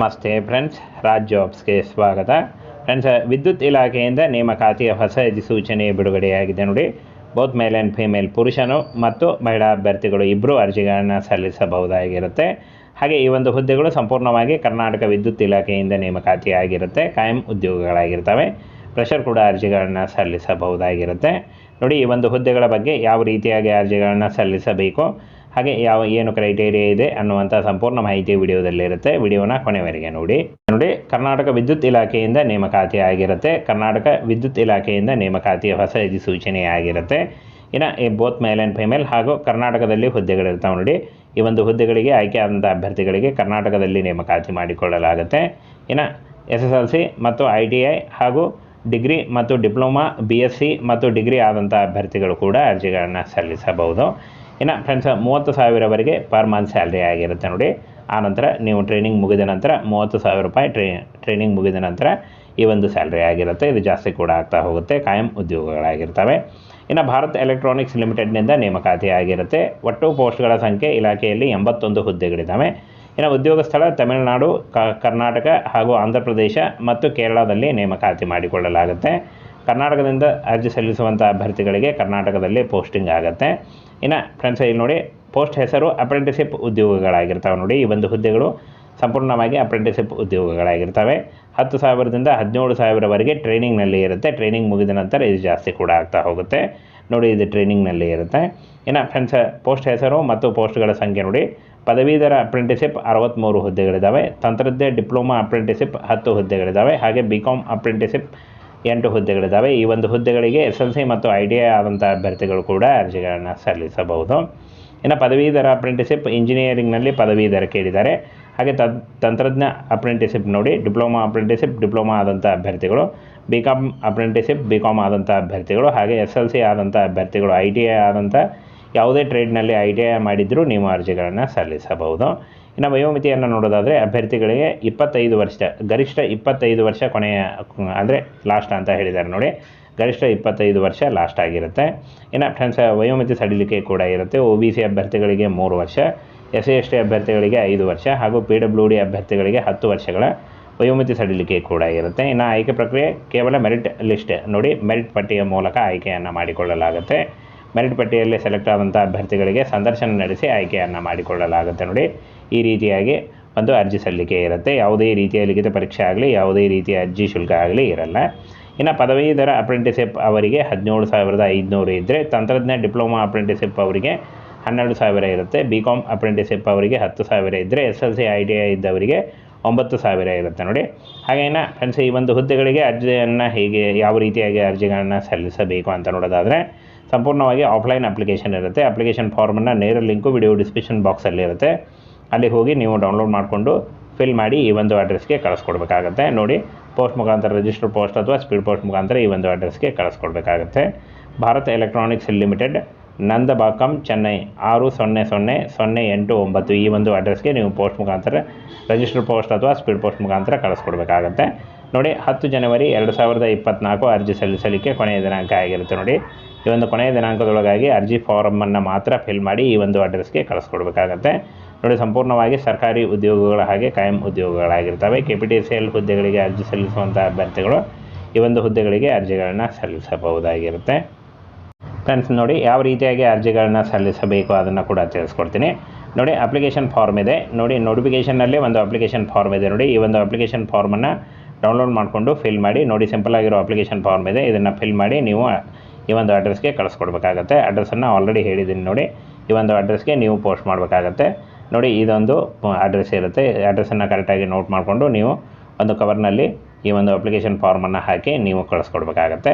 ನಮಸ್ತೆ ಫ್ರೆಂಡ್ಸ್ ರಾಜ್ ಜಾಬ್ಸ್ಗೆ ಸ್ವಾಗತ. ಫ್ರೆಂಡ್ಸ್ ವಿದ್ಯುತ್ ಇಲಾಖೆಯಿಂದ ನೇಮಕಾತಿಯ ಹೊಸ ಅಧಿಸೂಚನೆ ಬಿಡುಗಡೆಯಾಗಿದೆ ನೋಡಿ. ಬೋತ್ ಮೇಲ್ ಆ್ಯಂಡ್ ಫಿಮೇಲ್ ಪುರುಷನು ಮತ್ತು ಮಹಿಳಾ ಅಭ್ಯರ್ಥಿಗಳು ಇಬ್ಬರು ಅರ್ಜಿಗಳನ್ನು ಸಲ್ಲಿಸಬಹುದಾಗಿರುತ್ತೆ. ಹಾಗೆ ಈ ಒಂದು ಹುದ್ದೆಗಳು ಸಂಪೂರ್ಣವಾಗಿ ಕರ್ನಾಟಕ ವಿದ್ಯುತ್ ಇಲಾಖೆಯಿಂದ ನೇಮಕಾತಿಯಾಗಿರುತ್ತೆ, ಕಾಯಂ ಉದ್ಯೋಗಗಳಾಗಿರ್ತವೆ. ಪ್ರೆಷರ್ ಕೂಡ ಅರ್ಜಿಗಳನ್ನು ಸಲ್ಲಿಸಬಹುದಾಗಿರುತ್ತೆ. ನೋಡಿ, ಈ ಒಂದು ಹುದ್ದೆಗಳ ಬಗ್ಗೆ ಯಾವ ರೀತಿಯಾಗಿ ಅರ್ಜಿಗಳನ್ನು ಸಲ್ಲಿಸಬೇಕು? ಹಾಗೆ ಯಾವ ಏನು ಕ್ರೈಟೇರಿಯಾ ಇದೆ ಅನ್ನುವಂಥ ಸಂಪೂರ್ಣ ಮಾಹಿತಿ ವಿಡಿಯೋದಲ್ಲಿರುತ್ತೆ ವಿಡಿಯೋನ ಕೊನೆವರೆಗೆ ನೋಡಿ. ನೋಡಿ, ಕರ್ನಾಟಕ ವಿದ್ಯುತ್ ಇಲಾಖೆಯಿಂದ ನೇಮಕಾತಿ ಆಗಿರುತ್ತೆ. ಕರ್ನಾಟಕ ವಿದ್ಯುತ್ ಇಲಾಖೆಯಿಂದ ನೇಮಕಾತಿಯ ಹೊಸ ಅಧಿಸೂಚನೆ ಆಗಿರುತ್ತೆ. ಇನ್ನು ಈ ಬೋತ್ ಮೇಲ್ ಆ್ಯಂಡ್ ಫಿಮೇಲ್ ಹಾಗೂ ಕರ್ನಾಟಕದಲ್ಲಿ ಹುದ್ದೆಗಳಿರ್ತಾವೆ ನೋಡಿ. ಈ ಒಂದು ಹುದ್ದೆಗಳಿಗೆ ಆಯ್ಕೆ ಆದಂಥ ಅಭ್ಯರ್ಥಿಗಳಿಗೆ ಕರ್ನಾಟಕದಲ್ಲಿ ನೇಮಕಾತಿ ಮಾಡಿಕೊಳ್ಳಲಾಗುತ್ತೆ. ಇನ್ನು ಎಸ್ ಎಸ್ ಎಲ್ ಸಿ ಮತ್ತು ಐ ಟಿ ಐ ಹಾಗೂ ಡಿಗ್ರಿ ಮತ್ತು ಡಿಪ್ಲೊಮಾ ಬಿ ಎಸ್ ಸಿ ಮತ್ತು ಡಿಗ್ರಿ ಆದಂಥ ಅಭ್ಯರ್ಥಿಗಳು ಕೂಡ ಅರ್ಜಿಗಳನ್ನು ಸಲ್ಲಿಸಬಹುದು. ಇನ್ನು ಫ್ರೆಂಡ್ಸ್ ಮೂವತ್ತು ಸಾವಿರವರೆಗೆ ಪರ್ ಮಂತ್ ಸ್ಯಾಲ್ರಿ ಆಗಿರುತ್ತೆ ನೋಡಿ. ಆನಂತರ ನೀವು ಟ್ರೈನಿಂಗ್ ಮುಗಿದ ನಂತರ ಮೂವತ್ತು ಸಾವಿರ ರೂಪಾಯಿ ಟ್ರೈ ಟ್ರೈನಿಂಗ್ ಮುಗಿದ ನಂತರ ಈ ಒಂದು ಸ್ಯಾಲ್ರಿ ಆಗಿರುತ್ತೆ. ಇದು ಜಾಸ್ತಿ ಕೂಡ ಆಗ್ತಾ ಹೋಗುತ್ತೆ. ಕಾಯಂ ಉದ್ಯೋಗಗಳಾಗಿರ್ತವೆ. ಇನ್ನು ಭಾರತ್ ಎಲೆಕ್ಟ್ರಾನಿಕ್ಸ್ ಲಿಮಿಟೆಡ್ನಿಂದ ನೇಮಕಾತಿ ಆಗಿರುತ್ತೆ. ಒಟ್ಟು ಪೋಸ್ಟ್ಗಳ ಸಂಖ್ಯೆ ಇಲಾಖೆಯಲ್ಲಿ ಎಂಬತ್ತೊಂದು ಹುದ್ದೆಗಳಿದ್ದಾವೆ. ಇನ್ನು ಉದ್ಯೋಗ ಸ್ಥಳ ತಮಿಳುನಾಡು ಕರ್ನಾಟಕ ಹಾಗೂ ಆಂಧ್ರ ಪ್ರದೇಶ ಮತ್ತು ಕೇರಳದಲ್ಲಿ ನೇಮಕಾತಿ ಮಾಡಿಕೊಳ್ಳಲಾಗುತ್ತೆ. ಕರ್ನಾಟಕದಿಂದ ಅರ್ಜಿ ಸಲ್ಲಿಸುವಂಥ ಅಭ್ಯರ್ಥಿಗಳಿಗೆ ಕರ್ನಾಟಕದಲ್ಲಿ ಪೋಸ್ಟಿಂಗ್ ಆಗುತ್ತೆ. ಇನ್ನು ಫ್ರೆಂಡ್ಸ್ ಇಲ್ಲಿ ನೋಡಿ ಪೋಸ್ಟ್ ಹೆಸರು ಅಪ್ರೆಂಟಿಸಿಪ್ ಉದ್ಯೋಗಗಳಾಗಿರ್ತಾವೆ ನೋಡಿ. ಈ ಒಂದು ಹುದ್ದೆಗಳು ಸಂಪೂರ್ಣವಾಗಿ ಅಪ್ರೆಂಟಿಸಿಪ್ ಉದ್ಯೋಗಗಳಾಗಿರ್ತವೆ. ಹತ್ತು ಸಾವಿರದಿಂದ ಹದಿನೇಳು ಸಾವಿರವರೆಗೆ ಟ್ರೈನಿಂಗ್ನಲ್ಲಿ ಇರುತ್ತೆ. ಟ್ರೈನಿಂಗ್ ಮುಗಿದ ನಂತರ ಇದು ಜಾಸ್ತಿ ಕೂಡ ಆಗ್ತಾ ಹೋಗುತ್ತೆ. ನೋಡಿ, ಇದು ಟ್ರೈನಿಂಗ್ನಲ್ಲಿ ಇರುತ್ತೆ. ಇನ್ನು ಫ್ರೆಂಡ್ಸ್ ಪೋಸ್ಟ್ ಹೆಸರು ಮತ್ತು ಪೋಸ್ಟ್ಗಳ ಸಂಖ್ಯೆ ನೋಡಿ. ಪದವೀಧರ ಅಪ್ರೆಂಟಿಸಿಪ್ ಅರವತ್ತ್ಮೂರು ಹುದ್ದೆಗಳಿದ್ದಾವೆ ತಂತ್ರಜ್ಞ ಡಿಪ್ಲೊಮಾ ಅಪ್ರೆಂಟಿಸಿಪ್ ಹತ್ತು ಹುದ್ದೆಗಳಿದ್ದಾವೆ ಹಾಗೆ ಬಿ ಕಾಮ್ ಅಪ್ರೆಂಟಿಸಿಪ್ ಎಂಟು ಹುದ್ದೆಗಳಿದ್ದಾವೆ. ಈ ಒಂದು ಹುದ್ದೆಗಳಿಗೆ ಎಸ್ ಎಲ್ ಸಿ ಮತ್ತು ಐ ಟಿ ಐ ಆದಂಥ ಅಭ್ಯರ್ಥಿಗಳು ಕೂಡ ಅರ್ಜಿಗಳನ್ನು ಸಲ್ಲಿಸಬಹುದು. ಇನ್ನು ಪದವೀಧರ ಅಪ್ರೆಂಟಿಸಿಪ್ ಇಂಜಿನಿಯರಿಂಗ್ನಲ್ಲಿ ಪದವೀಧರ ಕೇಳಿದ್ದಾರೆ. ಹಾಗೆ ತದ್, ತಂತ್ರಜ್ಞ ಅಪ್ರೆಂಟಿಸಿಪ್ ನೋಡಿ, ಡಿಪ್ಲೊಮಾ ಅಪ್ರೆಂಟಿಸಿಪ್ ಡಿಪ್ಲೊಮಾ ಆದಂಥ ಅಭ್ಯರ್ಥಿಗಳು, B com apprenticeship B com ಆದಂಥ ಅಭ್ಯರ್ಥಿಗಳು, ಹಾಗೆ ಎಸ್ ಎಲ್ ಸಿ ಆದಂಥ ಅಭ್ಯರ್ಥಿಗಳು, ಐ ಟಿ ಐ ಆದಂಥ ಯಾವುದೇ ಟ್ರೇಡ್ನಲ್ಲಿ ಐ ಟಿ ಐ ಮಾಡಿದರೂ ನೀವು ಅರ್ಜಿಗಳನ್ನು ಸಲ್ಲಿಸಬಹುದು. ಇನ್ನು ವಯೋಮಿತಿಯನ್ನು ನೋಡೋದಾದರೆ ಅಭ್ಯರ್ಥಿಗಳಿಗೆ ಇಪ್ಪತ್ತೈದು ವರ್ಷ, ಗರಿಷ್ಠ ಇಪ್ಪತ್ತೈದು ವರ್ಷ ಕೊನೆಯ, ಅಂದರೆ ಲಾಸ್ಟ್ ಅಂತ ಹೇಳಿದ್ದಾರೆ ನೋಡಿ. ಗರಿಷ್ಠ ಇಪ್ಪತ್ತೈದು ವರ್ಷ ಲಾಸ್ಟ್ ಆಗಿರುತ್ತೆ. ಇನ್ನು ಫ್ರೆಂಡ್ಸ್ ವಯೋಮಿತಿ ಸಡಿಲಿಕೆ ಕೂಡ ಇರುತ್ತೆ. ಒ ಬಿ ಸಿ ಅಭ್ಯರ್ಥಿಗಳಿಗೆ ಮೂರು ವರ್ಷ ಎಸ್ ಎಸ್ ಟಿ ಅಭ್ಯರ್ಥಿಗಳಿಗೆ ಐದು ವರ್ಷ ಹಾಗೂ ಪಿ ಡಬ್ಲ್ಯೂ ಡಿ ಅಭ್ಯರ್ಥಿಗಳಿಗೆ ಹತ್ತು ವರ್ಷಗಳ ವಯೋಮಿತಿ ಸಡಿಲಿಕೆ ಕೂಡ ಇರುತ್ತೆ. ಇನ್ನು ಆಯ್ಕೆ ಪ್ರಕ್ರಿಯೆ ಕೇವಲ ಮೆರಿಟ್ ಲಿಸ್ಟ್ ನೋಡಿ ಮೆರಿಟ್ ಪಟ್ಟಿಯ ಮೂಲಕ ಆಯ್ಕೆಯನ್ನು ಮಾಡಿಕೊಳ್ಳಲಾಗುತ್ತೆ. ಮೆರಿಟ್ ಪಟ್ಟಿಯಲ್ಲಿ ಸೆಲೆಕ್ಟ್ ಆದಂಥ ಅಭ್ಯರ್ಥಿಗಳಿಗೆ ಸಂದರ್ಶನ ನಡೆಸಿ ಆಯ್ಕೆಯನ್ನು ಮಾಡಿಕೊಳ್ಳಲಾಗುತ್ತೆ ನೋಡಿ. ಈ ರೀತಿಯಾಗಿ ಒಂದು ಅರ್ಜಿ ಸಲ್ಲಿಕೆ ಇರುತ್ತೆ. ಯಾವುದೇ ರೀತಿಯ ಲಿಖಿತ ಪರೀಕ್ಷೆ ಆಗಲಿ, ಯಾವುದೇ ರೀತಿಯ ಅರ್ಜಿ ಶುಲ್ಕ ಆಗಲಿ ಇರಲ್ಲ. ಇನ್ನು ಪದವೀಧರ ಅಪ್ರೆಂಟಿಸಿಪ್ ಅವರಿಗೆ ಹದಿನೇಳು ಸಾವಿರದ ಐದುನೂರು ಇದ್ದರೆ ತಂತ್ರಜ್ಞ ಡಿಪ್ಲೊಮಾ ಅಪ್ರೆಂಟಿಸಿಪ್ ಅವರಿಗೆ ಹನ್ನೆರಡು ಸಾವಿರ ಇರುತ್ತೆ. ಬಿ ಕಾಮ್ ಅಪ್ರೆಂಟಿಸಿಪ್ ಅವರಿಗೆ ಹತ್ತು ಸಾವಿರ ಇದ್ದರೆ S L C, I T I ಇದ್ದವರಿಗೆ ಒಂಬತ್ತು ಸಾವಿರ ಇರುತ್ತೆ ನೋಡಿ. ಹಾಗೇನ ಫ್ರೆಂಡ್ಸ್ ಈ ಒಂದು ಹುದ್ದೆಗಳಿಗೆ ಅರ್ಜಿಯನ್ನು ಹೇಗೆ, ಯಾವ ರೀತಿಯಾಗಿ ಅರ್ಜಿಗಳನ್ನು ಸಲ್ಲಿಸಬೇಕು ಅಂತ ನೋಡೋದಾದರೆ ಸಂಪೂರ್ಣವಾಗಿ ಆಫ್ಲೈನ್ ಅಪ್ಲಿಕೇಶನ್ ಇರುತ್ತೆ. ಅಪ್ಲಿಕೇಶನ್ ಫಾರ್ಮನ್ನು ನೇರ ಲಿಂಕು ವಿಡಿಯೋ ಡಿಸ್ಕ್ರಿಪ್ಷನ್ ಬಾಕ್ಸಲ್ಲಿ ಇರುತ್ತೆ. ಅಲ್ಲಿ ಹೋಗಿ ನೀವು ಡೌನ್ಲೋಡ್ ಮಾಡಿಕೊಂಡು ಫಿಲ್ ಮಾಡಿ ಈ ಒಂದು ಅಡ್ರೆಸ್ಗೆ ಕಳಿಸ್ಕೊಡ್ಬೇಕಾಗತ್ತೆ. ನೋಡಿ ಪೋಸ್ಟ್ ಮುಖಾಂತರ ರಿಜಿಸ್ಟರ್ ಪೋಸ್ಟ್ ಅಥವಾ ಸ್ಪೀಡ್ ಪೋಸ್ಟ್ ಮುಖಾಂತರ ಈ ಒಂದು ಅಡ್ರೆಸ್ಗೆ ಕಳಿಸ್ಕೊಡ್ಬೇಕಾಗತ್ತೆ. ಭಾರತ್ ಎಲೆಕ್ಟ್ರಾನಿಕ್ಸ್ ಲಿಮಿಟೆಡ್ ನಂದಬಾಕಂ, ಚೆನ್ನೈ ಆರು ಸೊನ್ನೆ ಸೊನ್ನೆ ಸೊನ್ನೆ ಎಂಟು ಒಂಬತ್ತು ಈ ಒಂದು ಅಡ್ರೆಸ್ಗೆ ನೀವು ಪೋಸ್ಟ್ ಮುಖಾಂತರ ರಿಜಿಸ್ಟರ್ ಪೋಸ್ಟ್ ಅಥವಾ ಸ್ಪೀಡ್ ಪೋಸ್ಟ್ ಮುಖಾಂತರ ಕಳಿಸ್ಕೊಡ್ಬೇಕಾಗತ್ತೆ. ನೋಡಿ, ಹತ್ತು ಜನವರಿ ಎರಡು ಸಾವಿರದ ಇಪ್ಪತ್ತ್ನಾಲ್ಕು ಅರ್ಜಿ ಸಲ್ಲಿಸಲಿಕ್ಕೆ ಕೊನೆಯ ದಿನಾಂಕ ಆಗಿರುತ್ತೆ. ನೋಡಿ ಈ ಒಂದು ಕೊನೆಯ ದಿನಾಂಕದೊಳಗಾಗಿ ಅರ್ಜಿ ಫಾರಮನ್ನು ಮಾತ್ರ ಫಿಲ್ ಮಾಡಿ ಈ ಒಂದು ಅಡ್ರೆಸ್ಗೆ ಕಳಿಸ್ಕೊಡ್ಬೇಕಾಗತ್ತೆ. ನೋಡಿ, ಸಂಪೂರ್ಣವಾಗಿ ಸರ್ಕಾರಿ ಉದ್ಯೋಗಗಳ ಹಾಗೆ ಕಾಯಂ ಉದ್ಯೋಗಗಳಾಗಿರ್ತವೆ. K P T C L ಹುದ್ದೆಗಳಿಗೆ ಅರ್ಜಿ ಸಲ್ಲಿಸುವಂಥ ಅಭ್ಯರ್ಥಿಗಳು ಈ ಒಂದು ಹುದ್ದೆಗಳಿಗೆ ಅರ್ಜಿಗಳನ್ನು ಸಲ್ಲಿಸಬಹುದಾಗಿರುತ್ತೆ. ಫ್ರೆಂಡ್ಸ್ ನೋಡಿ, ಯಾವ ರೀತಿಯಾಗಿ ಅರ್ಜಿಗಳನ್ನ ಸಲ್ಲಿಸಬೇಕು ಅದನ್ನು ಕೂಡ ತಿಳಿಸ್ಕೊಡ್ತೀನಿ. ನೋಡಿ ಅಪ್ಲಿಕೇಶನ್ ಫಾರ್ಮ್ ಇದೆ. ನೋಡಿ ನೋಟಿಫಿಕೇಷನ್ನಲ್ಲಿ ಒಂದು ಅಪ್ಲಿಕೇಶನ್ ಫಾರ್ಮ್ ಇದೆ. ನೋಡಿ, ಈ ಒಂದು ಅಪ್ಲಿಕೇಶನ್ ಫಾರ್ಮನ್ನು ಡೌನ್ಲೋಡ್ ಮಾಡಿಕೊಂಡು ಫಿಲ್ ಮಾಡಿ, ನೋಡಿ ಸಿಂಪಲ್ ಆಗಿರೋ ಅಪ್ಲಿಕೇಶನ್ ಫಾರ್ಮ್ ಇದೆ. ಇದನ್ನು ಫಿಲ್ ಮಾಡಿ, ನೀವು ಈ ಒಂದು ಅಡ್ರೆಸ್ಗೆ ಕಳಿಸ್ಕೊಡ್ಬೇಕಾಗತ್ತೆ. ಅಡ್ರೆಸ್ಸನ್ನು ಆಲ್ರೆಡಿ ಹೇಳಿದ್ದೀನಿ ನೋಡಿ. ಈ ಒಂದು ಅಡ್ರೆಸ್ಗೆ ನೀವು ಪೋಸ್ಟ್ ಮಾಡಬೇಕಾಗತ್ತೆ. ನೋಡಿ, ಇದೊಂದು ಅಡ್ರೆಸ್ ಇರುತ್ತೆ. ಅಡ್ರೆಸ್ಸನ್ನು ಕರೆಕ್ಟಾಗಿ ನೋಟ್ ಮಾಡಿಕೊಂಡು ನೀವು ಒಂದು ಕವರ್ನಲ್ಲಿ ಈ ಒಂದು ಅಪ್ಲಿಕೇಶನ್ ಫಾರ್ಮನ್ನು ಹಾಕಿ ನೀವು ಕಳಿಸ್ಕೊಡ್ಬೇಕಾಗತ್ತೆ.